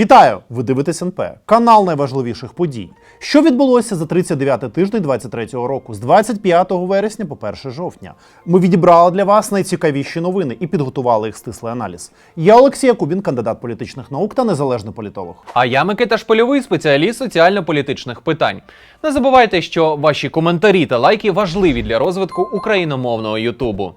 Вітаю! Ви дивитесь НП, канал найважливіших подій. Що відбулося за 39 тиждень 23-го року з 25 вересня по 1 жовтня. Ми відібрали для вас найцікавіші новини і підготували їх стислий аналіз. Я Олексій Якубін, кандидат політичних наук та незалежний політолог. А я Микита Шпильовий, спеціаліст соціально-політичних питань. Не забувайте, що ваші коментарі та лайки важливі для розвитку україномовного Ютубу.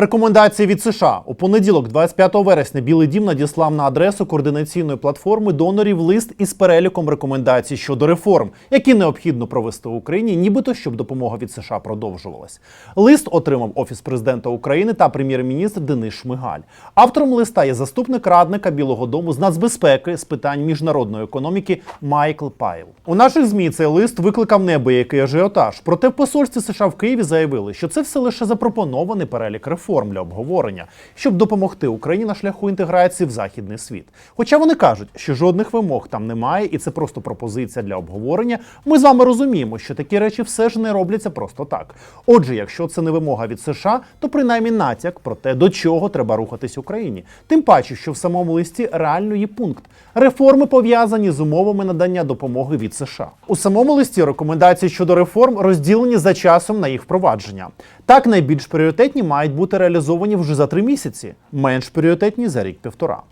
Рекомендації від США у понеділок, 25 вересня, Білий Дім надіслав на адресу координаційної платформи донорів лист із переліком рекомендацій щодо реформ, які необхідно провести в Україні, нібито щоб допомога від США продовжувалась. Лист отримав офіс президента України та прем'єр-міністр Денис Шмигаль. Автором листа є заступник радника Білого Дому з нацбезпеки з питань міжнародної економіки Майкл Пайл. У наших змі цей лист викликав неабиякий ажіотаж. Проте в посольстві США в Києві заявили, що це все лише запропонований перелік реформ для обговорення, щоб допомогти Україні на шляху інтеграції в західний світ. Хоча вони кажуть, що жодних вимог там немає, і це просто пропозиція для обговорення. Ми з вами розуміємо, що такі речі все ж не робляться просто так. Отже, якщо це не вимога від США, то принаймні натяк про те, до чого треба рухатись Україні. Тим паче, що в самому листі реально є пункт реформи пов'язані з умовами надання допомоги від США. У самому листі рекомендації щодо реформ розділені за часом на їх впровадження. Так, найбільш пріоритетні мають бути реалізовані вже за три місяці, менш пріоритетні за рік-півтора.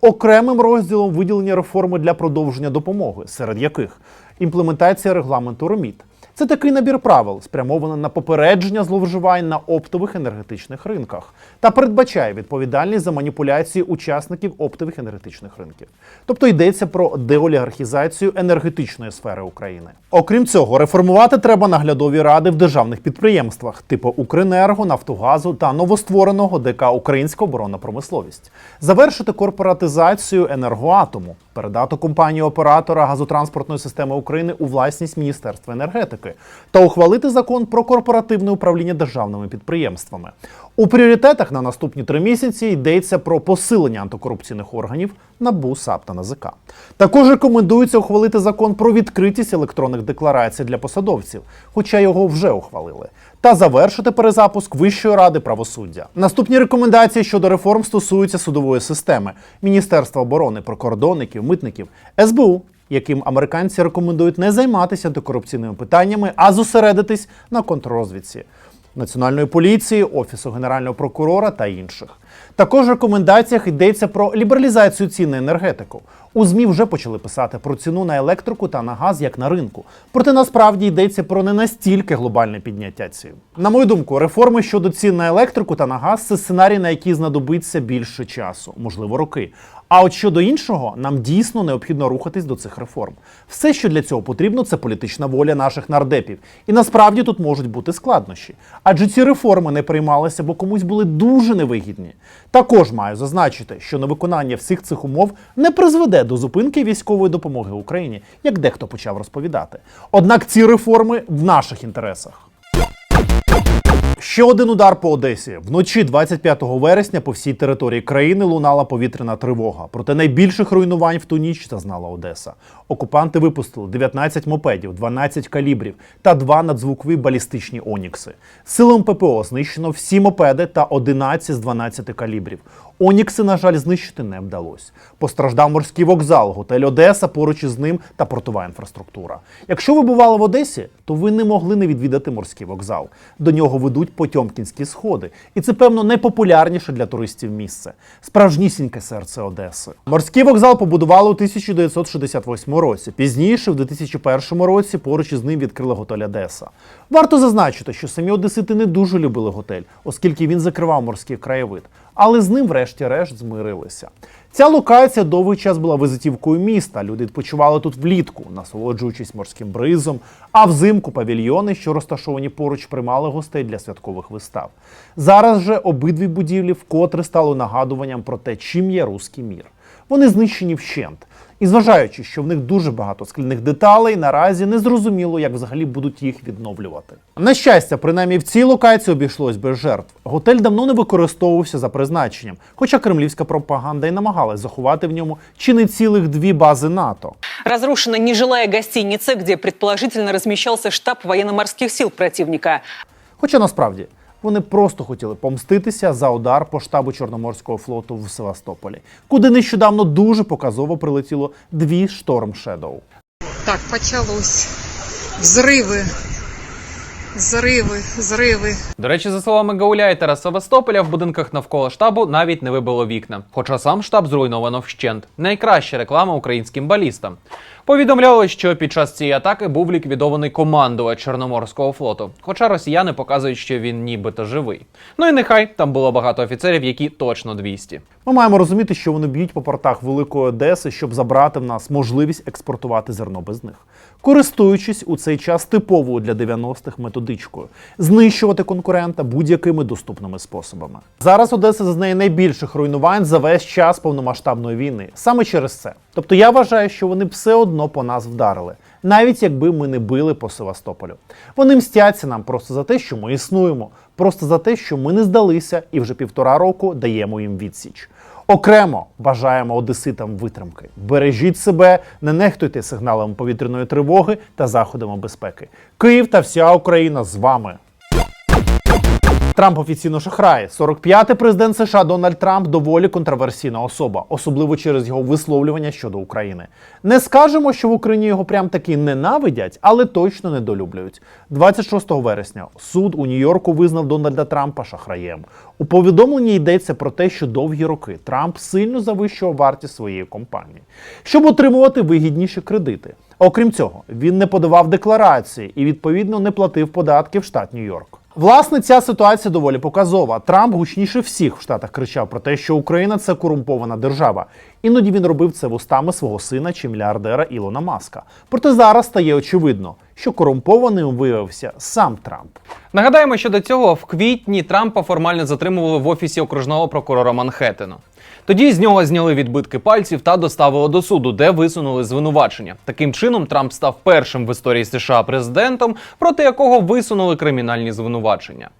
Окремим розділом виділені реформи для продовження допомоги, серед яких імплементація регламенту РОМІТ. Це такий набір правил, спрямований на попередження зловживань на оптових енергетичних ринках та передбачає відповідальність за маніпуляції учасників оптових енергетичних ринків. Тобто йдеться про деолігархізацію енергетичної сфери України. Окрім цього, реформувати треба наглядові ради в державних підприємствах, типу Укренерго, Нафтогазу та новоствореного ДК Українська оборонна промисловість, завершити корпоратизацію енергоатому, передати компанію оператора газотранспортної системи України у власність Міністерства енергетики та ухвалити закон про корпоративне управління державними підприємствами. У пріоритетах на наступні три місяці йдеться про посилення антикорупційних органів НАБУ, САП та НАЗК. Також рекомендується ухвалити закон про відкритість електронних декларацій для посадовців, хоча його вже ухвалили, та завершити перезапуск Вищої ради правосуддя. Наступні рекомендації щодо реформ стосуються судової системи, Міністерства оборони, прикордонників, митників, СБУ яким американці рекомендують не займатися антикорупційними питаннями, а зосередитись на контррозвідці Національної поліції, Офісу Генерального прокурора та інших. Також в рекомендаціях йдеться про лібералізацію цін на енергетику. У ЗМІ вже почали писати про ціну на електрику та на газ як на ринку. Проте насправді йдеться про не настільки глобальне підняття цін. На мою думку, реформи щодо цін на електрику та на газ це сценарій, на який знадобиться більше часу, можливо, роки. А от щодо іншого, нам дійсно необхідно рухатись до цих реформ. Все, що для цього потрібно, це політична воля наших нардепів. І насправді тут можуть бути складнощі. Адже ці реформи не приймалися, бо комусь були дуже невигідні. Також маю зазначити, що невиконання всіх цих умов не призведе до зупинки військової допомоги Україні, як дехто почав розповідати. Однак ці реформи в наших інтересах. Ще один удар по Одесі. Вночі 25 вересня по всій території країни лунала повітряна тривога. Проте найбільших руйнувань в ту ніч зазнала Одеса. Окупанти випустили 19 мопедів, 12 калібрів та два надзвукові балістичні онікси. Силам ППО знищено всі мопеди та 11 з 12 калібрів. Онікси, на жаль, знищити не вдалося. Постраждав морський вокзал, готель Одеса, поруч із ним та портова інфраструктура. Якщо ви бували в Одесі, то ви не могли не відвідати морський вокзал. До нього ведуть потьомкінські сходи, і це певно найпопулярніше для туристів місце. Справжнісіньке серце Одеси. Морський вокзал побудували у 1968 році. Пізніше, в 2001 році, поруч із ним відкрили готель Одеса. Варто зазначити, що самі одесити не дуже любили готель, оскільки він закривав морський краєвид. Але з ним, врешті-решт, змирилися. Ця локація довгий час була визитівкою міста. Люди відпочивали тут влітку, насолоджуючись морським бризом, а взимку павільйони, що розташовані поруч, приймали гостей для святкових вистав. Зараз же обидві будівлі вкотре стали нагадуванням про те, чим є руський мір. Вони знищені вщент. І зважаючи, що в них дуже багато скляних деталей, наразі не зрозуміло, як взагалі будуть їх відновлювати. На щастя, принаймні в цій локації обійшлось без жертв. Готель давно не використовувався за призначенням, хоча кремлівська пропаганда й намагалась заховати в ньому чи не цілих дві бази НАТО. Разрушена нежилая гостиница, где предположительно размещался штаб военно-морских сил противника. Хоча насправді Вони просто хотіли помститися за удар по штабу Чорноморського флоту в Севастополі, куди нещодавно дуже показово прилетіло дві шторм Шедоу. Так, почалось. Взриви. Зриви, зриви. До речі, за словами Гауляйтера Севастополя, в будинках навколо штабу навіть не вибило вікна. Хоча сам штаб зруйновано вщент. Найкраща реклама українським балістам. Повідомляли, що під час цієї атаки був ліквідований командувач Чорноморського флоту. Хоча росіяни показують, що він нібито живий. Ну і нехай там було багато офіцерів, які точно 200. Ми маємо розуміти, що вони б'ють по портах Великої Одеси, щоб забрати в нас можливість експортувати зерно без них, користуючись у цей час типовою для 90-х методичкою знищувати конкурента будь-якими доступними способами. Зараз Одеса зазнає найбільших руйнувань за весь час повномасштабної війни, саме через це. Тобто я вважаю, що вони все одно по нас вдарили, навіть якби ми не били по Севастополю. Вони мстяться нам просто за те, що ми існуємо, просто за те, що ми не здалися і вже півтора року даємо їм відсіч. Окремо бажаємо одеситам витримки. Бережіть себе, не нехтуйте сигналами повітряної тривоги та заходами безпеки. Київ та вся Україна з вами. Трамп офіційно шахрає. 45-й президент США Дональд Трамп доволі контроверсійна особа, особливо через його висловлювання щодо України. Не скажемо, що в Україні його прям таки ненавидять, але точно недолюблюють. 26 вересня суд у Нью-Йорку визнав Дональда Трампа шахраєм. У повідомленні йдеться про те, що довгі роки Трамп сильно завищував вартість своєї компанії, щоб отримувати вигідніші кредити. Окрім цього, він не подавав декларації і відповідно не платив податки в штат Нью-Йорк. Власне, ця ситуація доволі показова. Трамп гучніше всіх в Штатах кричав про те, що Україна це корумпована держава. Іноді він робив це вустами свого сина чи мільярдера Ілона Маска. Проте зараз стає очевидно, що корумпованим виявився сам Трамп. Нагадаємо, що до цього в квітні Трампа формально затримували в офісі окружного прокурора Манхеттену. Тоді з нього зняли відбитки пальців та доставили до суду, де висунули звинувачення. Таким чином, Трамп став першим в історії США президентом, проти якого висунули кримінальні звинувачення.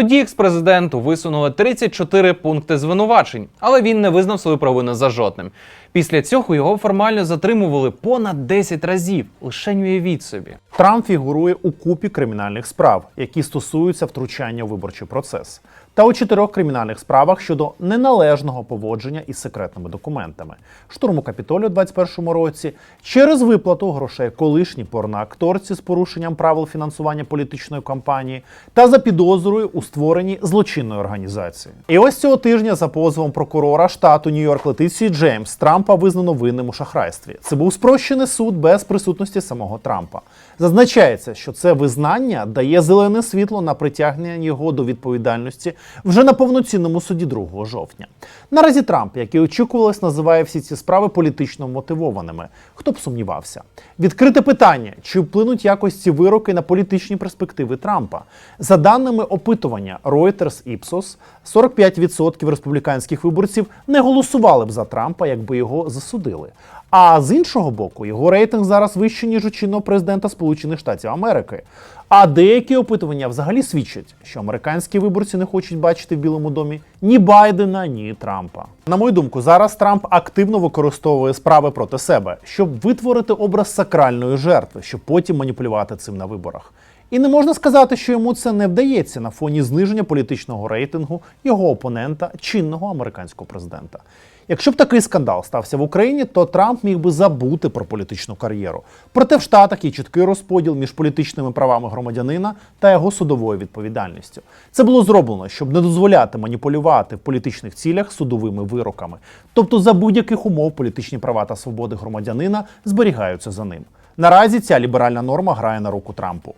Тоді екс-президенту висунули 34 пункти звинувачень, але він не визнав свою провину за жодним. Після цього його формально затримували понад 10 разів. Лише уявіть собі. Трамп фігурує у купі кримінальних справ, які стосуються втручання у виборчий процес, та у чотирьох кримінальних справах щодо неналежного поводження із секретними документами, штурму Капітолію у 2021 році, через виплату грошей колишній порноакторці з порушенням правил фінансування політичної кампанії та за підозрою у створенні злочинної організації. І ось цього тижня за позовом прокурора штату Нью-Йорк Летиції Джеймс Трампа визнано винним у шахрайстві. Це був спрощений суд без присутності самого Трампа. Зазначається, що це визнання дає зелене світло на притягнення його до відповідальності вже на повноцінному суді 2 жовтня. Наразі Трамп, як і очікувалось, називає всі ці справи політично мотивованими. Хто б сумнівався? Відкрите питання: чи вплинуть якось ці вироки на політичні перспективи Трампа? За даними опитування Reuters Ipsos, 45% республіканських виборців не голосували б за Трампа, якби його засудили. А з іншого боку, його рейтинг зараз вищий, ніж у чинного президента Сполучених Штатів Америки. А деякі опитування взагалі свідчать, що американські виборці не хочуть бачити в Білому домі ні Байдена, ні Трампа. На мою думку, зараз Трамп активно використовує справи проти себе, щоб витворити образ сакральної жертви, щоб потім маніпулювати цим на виборах. І не можна сказати, що йому це не вдається на фоні зниження політичного рейтингу його опонента, чинного американського президента. Якщо б такий скандал стався в Україні, то Трамп міг би забути про політичну кар'єру. Проте в Штатах є чіткий розподіл між політичними правами громадянина та його судовою відповідальністю. Це було зроблено, щоб не дозволяти маніпулювати в політичних цілях судовими вироками. Тобто, за будь-яких умов політичні права та свободи громадянина зберігаються за ним. Наразі ця ліберальна норма грає на руку Трампу.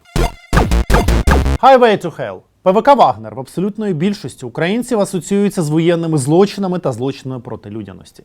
Highway to Hell. ПВК Вагнер в абсолютної більшості українців асоціюється з воєнними злочинами та злочинами проти людяності.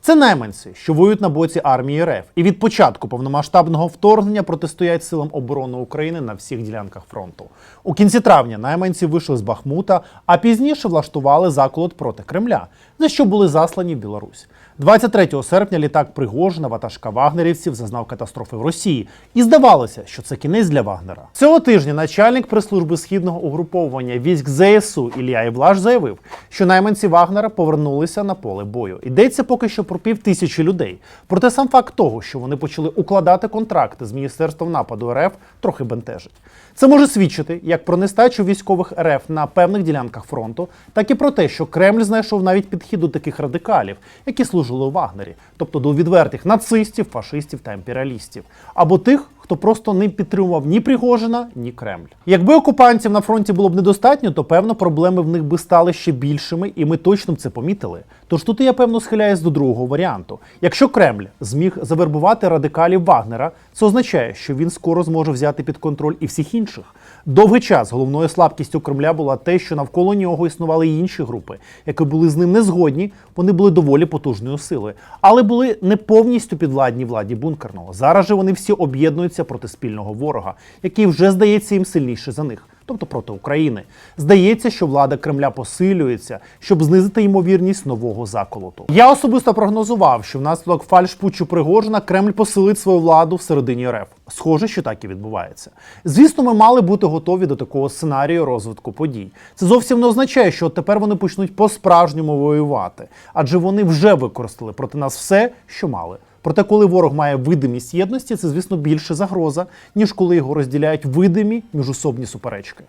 Це найманці, що воюють на боці армії РФ, і від початку повномасштабного вторгнення протистоять силам оборони України на всіх ділянках фронту. У кінці травня найманці вийшли з Бахмута, а пізніше влаштували заколот проти Кремля, за що були заслані в Білорусь. 23 серпня літак Пригожина, ватажка вагнерівців, зазнав катастрофи в Росії, і здавалося, що це кінець для Вагнера. Цього тижня начальник прес-служби східного угруповування військ ЗСУ Ілля Євлаш заявив, що найманці Вагнера повернулися на поле бою. Йдеться поки що про пів тисячі людей. Проте сам факт того, що вони почали укладати контракти з міністерством нападу РФ, трохи бентежить. Це може свідчити як про нестачу військових РФ на певних ділянках фронту, так і про те, що Кремль знайшов навіть підхід до таких радикалів, які служили у Вагнері, тобто до відвертих нацистів, фашистів та імперіалістів, або тих, хто просто не підтримував ні Пригожина, ні Кремль. Якби окупантів на фронті було б недостатньо, то певно проблеми в них би стали ще більшими, і ми точно це помітили. Тож тут я певно схиляюсь до другого варіанту. Якщо Кремль зміг завербувати радикалів Вагнера, це означає, що він скоро зможе взяти під контроль і всіх інших. Довгий час головною слабкістю Кремля була те, що навколо нього існували й інші групи, які були з ним не згодні. Вони були доволі потужною силою, але були не повністю підвладні владі бункерного. Зараз же вони всі об'єднуються проти спільного ворога, який вже здається їм сильніше за них. Тобто проти України. Здається, що влада Кремля посилюється, щоб знизити ймовірність нового заколоту. Я особисто прогнозував, що внаслідок фальшпутчу Пригожина Кремль посилить свою владу всередині РФ. Схоже, що так і відбувається. Звісно, ми мали бути готові до такого сценарію розвитку подій. Це зовсім не означає, що тепер вони почнуть по-справжньому воювати, адже вони вже використали проти нас все, що мали. Проте, коли ворог має видимість єдності, це, звісно, більше загроза, ніж коли його розділяють видимі міжусобні суперечки.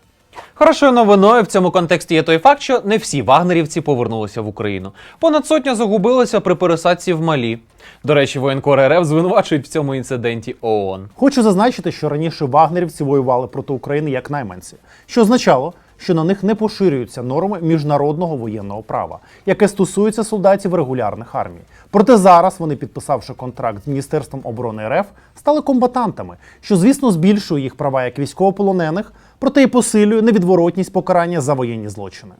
Хорошою новиною в цьому контексті є той факт, що не всі вагнерівці повернулися в Україну. Понад сотня загубилися при пересадці в Малі. До речі, воєнкор РФ звинувачують в цьому інциденті ООН. Хочу зазначити, що раніше вагнерівці воювали проти України як найманці, що означало, що на них не поширюються норми міжнародного воєнного права, яке стосується солдатів регулярних армій. Проте зараз вони, підписавши контракт з Міністерством оборони РФ, стали комбатантами, що звісно збільшує їх права як військовополонених, проте і посилює невідворотність покарання за воєнні злочини.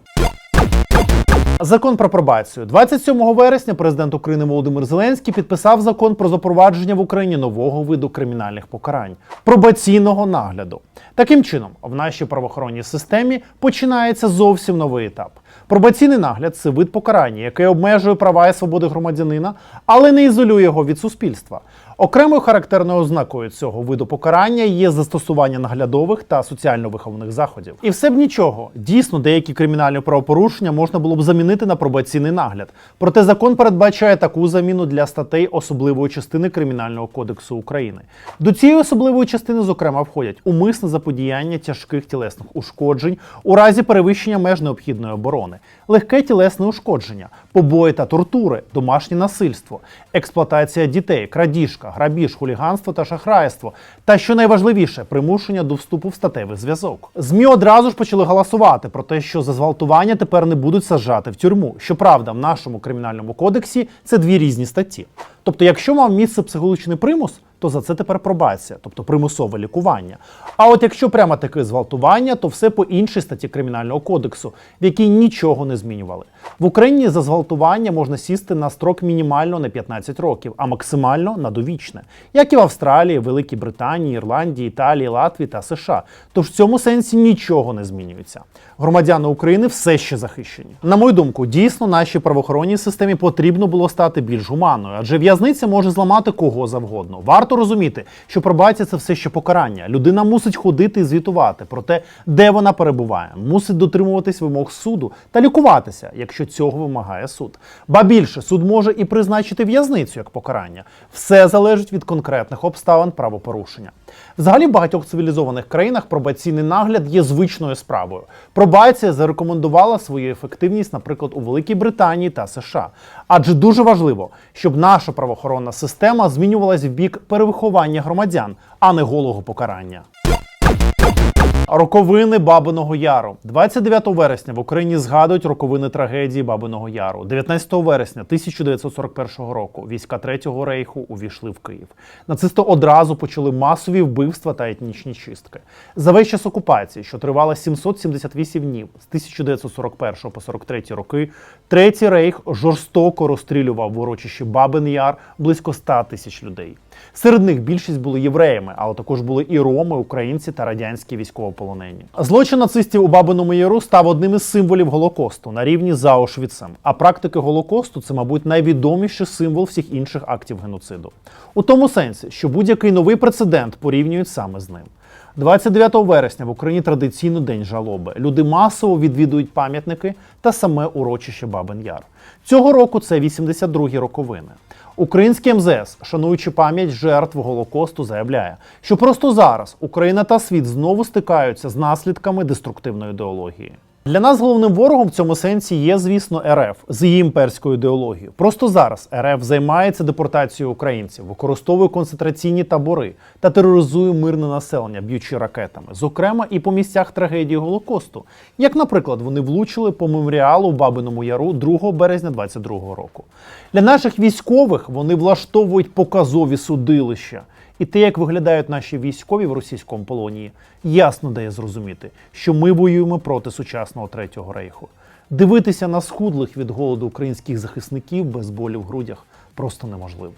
Закон про пробацію 27 вересня президент України Володимир Зеленський підписав закон про запровадження в Україні нового виду кримінальних покарань пробаційного нагляду. Таким чином, в нашій правоохоронній системі починається зовсім новий етап. Пробаційний нагляд це вид покарання, який обмежує права і свободи громадянина, але не ізолює його від суспільства. Окремою характерною ознакою цього виду покарання є застосування наглядових та соціально-виховних заходів. І все б нічого. Дійсно, деякі кримінальні правопорушення можна було б замінити на пробаційний нагляд. Проте закон передбачає таку заміну для статей особливої частини Кримінального кодексу України. До цієї особливої частини, зокрема, входять умисне заподіяння тяжких тілесних ушкоджень у разі перевищення меж необхідної оборони, легке тілесне ушкодження, побої та тортури, домашнє насильство, експлуатація дітей, крадіжка, грабіж, хуліганство та шахрайство. Та що найважливіше, примушення до вступу в статевий зв'язок. ЗМІ одразу ж почали голосувати про те, що за зґвалтування тепер не будуть саджати в тюрму. Щоправда, в нашому кримінальному кодексі це дві різні статті. Тобто, якщо мав місце психологічний примус, то за це тепер пробація, тобто примусове лікування. А от якщо прямо таке зґвалтування, то все по іншій статті кримінального кодексу, в якій нічого не змінювали. В Україні за зґвалтування можна сісти на строк мінімально на 15 років, а максимально на довічне, як і в Австралії, Великій Британії, Ірландії, Італії, Латвії та США. Тож в цьому сенсі нічого не змінюється. Громадяни України все ще захищені. На мою думку, дійсно нашій правоохоронній системі потрібно було стати більш гуманною, адже в'язниця може зламати кого завгодно. Варто розуміти, що пробація це все ще покарання. Людина мусить ходити і звітувати про те, де вона перебуває, мусить дотримуватись вимог суду та лікуватися, якщо цього вимагає суд. Ба більше суд може і призначити в'язницю як покарання. Все залежить від конкретних обставин правопорушення. Взагалі, в багатьох цивілізованих країнах пробаційний нагляд є звичною справою. Пробація зарекомендувала свою ефективність, наприклад, у Великій Британії та США. Адже дуже важливо, щоб наша правоохоронна система змінювалась в бік перевиховання громадян, а не голого покарання. Роковини Бабиного Яру. 29 вересня в Україні згадують роковини трагедії Бабиного Яру. 19 вересня 1941 року війська Третього рейху увійшли в Київ. Нацисти одразу почали масові вбивства та етнічні чистки. За весь час окупації, що тривала 778 днів з 1941 по 43 роки, Третій рейх жорстоко розстрілював в урочищі Бабин Яр близько 100 тисяч людей. Серед них більшість були євреями, але також були і роми, українці та радянські військовополонені. Злочин нацистів у Бабиному Яру став одним із символів Голокосту на рівні з Аушвіцем. А практики Голокосту це, мабуть, найвідоміший символ всіх інших актів геноциду. У тому сенсі, що будь-який новий прецедент порівнюють саме з ним. 29 вересня в Україні традиційно день жалоби. Люди масово відвідують пам'ятники та саме урочище Бабин Яр. Цього року це 82-гі роковини. Український МЗС, шануючи пам'ять жертв Голокосту, заявляє, що просто зараз Україна та світ знову стикаються з наслідками деструктивної ідеології. Для нас головним ворогом в цьому сенсі є, звісно, РФ з її імперською ідеологією. Просто зараз РФ займається депортацією українців, використовує концентраційні табори та тероризує мирне населення, б'ючи ракетами, зокрема і по місцях трагедії Голокосту. Як, наприклад, вони влучили по меморіалу в Бабиному Яру 2 березня 22 року. Для наших військових вони влаштовують показові судилища. І те, як виглядають наші військові в російському полоні, ясно дає зрозуміти, що ми воюємо проти сучасного третього рейху. Дивитися на схудлих від голоду українських захисників без болю в грудях просто неможливо.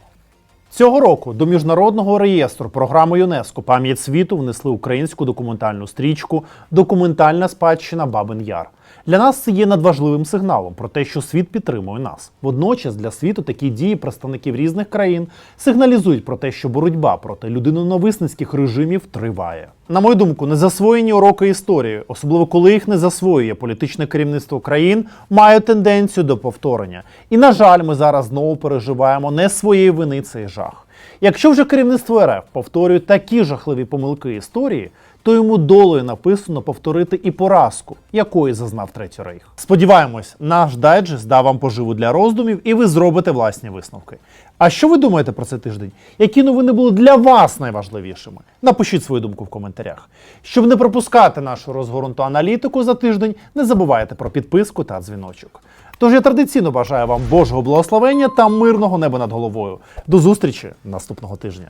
Цього року до міжнародного реєстру програми ЮНЕСКО Пам'ять світу внесли українську документальну стрічку Документальна спадщина Бабин Яр. Для нас це є надважливим сигналом про те, що світ підтримує нас. Водночас для світу такі дії представників різних країн сигналізують про те, що боротьба проти людинонависницьких режимів триває. На мою думку, незасвоєні уроки історії, особливо коли їх не засвоює політичне керівництво країн, мають тенденцію до повторення. І на жаль, ми зараз знову переживаємо не своєї вини цей жах. Якщо вже керівництво РФ повторює такі жахливі помилки історії, то йому долею написано повторити і поразку, якої зазнав Третій Рейх. Сподіваємось, наш дайджест дав вам поживу для роздумів, і ви зробите власні висновки. А що ви думаєте про цей тиждень? Які новини були для вас найважливішими? Напишіть свою думку в коментарях. Щоб не пропускати нашу розгорнуту аналітику за тиждень, не забувайте про підписку та дзвіночок. Тож я традиційно бажаю вам Божого благословення та мирного неба над головою. До зустрічі наступного тижня.